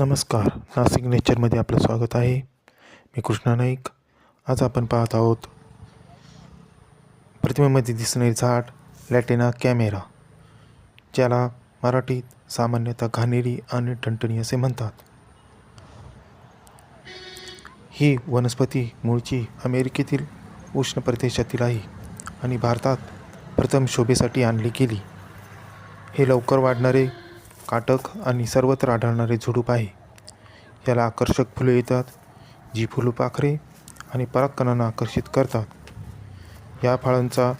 नमस्कार. नाशिक नेचरमध्ये आपलं स्वागत आहे. मी कृष्णा नाईक. आज आपण पाहत आहोत प्रतिमेमध्ये दिसणारे झाड लॅटेना कॅमेरा ज्याला मराठीत सामान्यतः घाणेरी आणि टणटणी असे म्हणतात. ही वनस्पती मूळची अमेरिकेतील उष्ण प्रदेशातील आहे आणि भारतात प्रथम शोभेसाठी आणली गेली. हे लवकर वाढणारे काटक आणि सर्वत्र आढळणारे झुडूप आहे याला आकर्षक फुले येतात जी फुलपाखरे आणि परागकणांना आकर्षित करतात. या फळांचा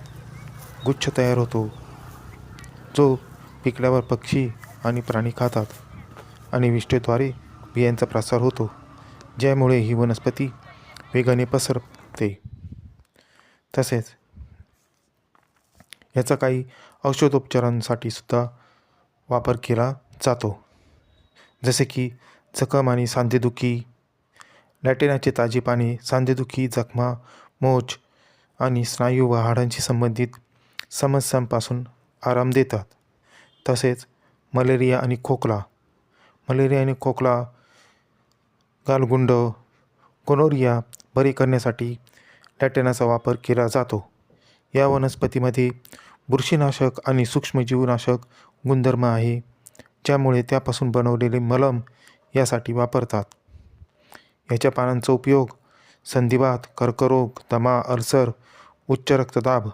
गुच्छ तयार होतो जो पिकल्यावर पक्षी आणि प्राणी खातात आणि विष्ठेद्वारे बियांचा प्रसार होतो ज्यामुळे ही वनस्पती वेगाने पसरते. तसेच याचा काही औषधोपचारांसाठी सुद्धा वापर केला जातो. जसे की जखम आणि सांधेदुखी लॅटेनाचे ताजी पाणी सांधेदुखी जखमा मोच आणि स्नायू व हाडांशी संबंधित समस्यांपासून आराम देतात. तसेच मलेरिया आणि खोकला मलेरिया आणि खोकला गालगुंड गोनोरिया बरी करण्यासाठी लॅटेनाचा वापर केला जातो. या वनस्पतीमध्ये बुरशीनाशक आणि सूक्ष्मजीवनाशक गुणधर्म आहे ज्यामुळे त्यापासून बनवलेले मलम यासाठी वापरतात. याच्या पानांचा उपयोग संधिवात कर्करोग दमा अल्सर उच्च रक्तदाब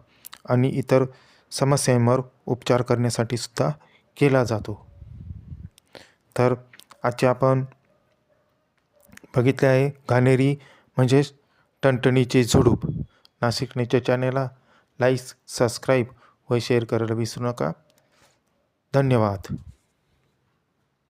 आणि इतर समस्यांवर उपचार करण्यासाठी सुद्धा केला जातो. तर आजचे आपण बघितले आहे घाणेरी म्हणजेच टणटणीचे झुडूप. नाशिक नेचर चॅनेलला लाईक सबस्क्राईब व शेअर करायला विसरू नका. धन्यवाद.